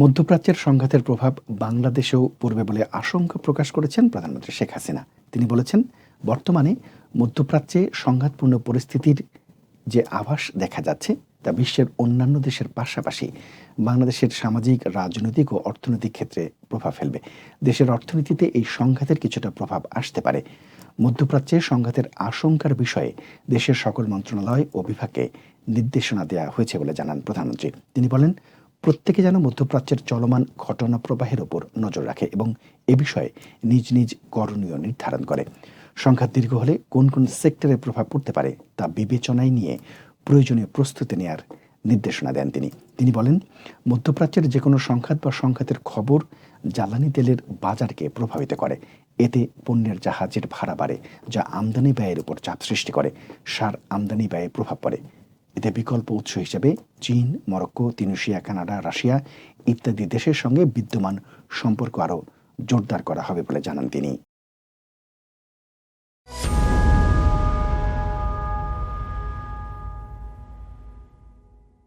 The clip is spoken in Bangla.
মধ্যপ্রাচ্যের সংঘাতের প্রভাব বাংলাদেশেও পড়বে বলে আশঙ্কা প্রকাশ করেছেন প্রধানমন্ত্রী শেখ হাসিনা। তিনি বলেছেন, বর্তমানে মধ্যপ্রাচ্যে সংঘাতপূর্ণ পরিস্থিতির যে আভাস দেখা যাচ্ছে, তা বিশ্বের অন্যান্য দেশের পাশাপাশি বাংলাদেশের সামাজিক, রাজনৈতিক ও অর্থনৈতিক ক্ষেত্রে প্রভাব ফেলবে। দেশের অর্থনীতিতে এই সংঘাতের কিছুটা প্রভাব আসতে পারে। মধ্যপ্রাচ্যে সংঘাতের আশঙ্কার বিষয়ে দেশের সকল মন্ত্রণালয় ও বিভাগকে নির্দেশনা দেওয়া হয়েছে বলে জানান প্রধানমন্ত্রী। তিনি বলেন প্রত্যেকে যেন মধ্যপ্রাচ্যের চলমান ঘটনা প্রবাহের ওপর নজর রাখে এবং এ বিষয়ে নিজ নিজ করণীয় নির্ধারণ করে। সংঘাত দীর্ঘ হলে কোন কোন সেক্টরে প্রভাব পড়তে পারে তা বিবেচনায় নিয়ে প্রয়োজনীয় প্রস্তুতি নেয়ার নির্দেশনা দেন তিনি। তিনি বলেন, মধ্যপ্রাচ্যের যে কোনো সংঘাত বা সংঘাতের খবর জ্বালানি তেলের বাজারকে প্রভাবিত করে। এতে পণ্যের জাহাজের ভাড়া বাড়ে, যা আমদানি ব্যয়ের উপর চাপ সৃষ্টি করে। সার আমদানি ব্যয়ে প্রভাব পড়ে। এতে বিকল্প উৎস হিসেবে চীন, মরক্কো তিনুশিয়া কানাডা, রাশিয়া ইত্যাদি দেশের সঙ্গে বিদ্যমান সম্পর্ক আরও জোরদার করা হবে বলে জানান তিনি।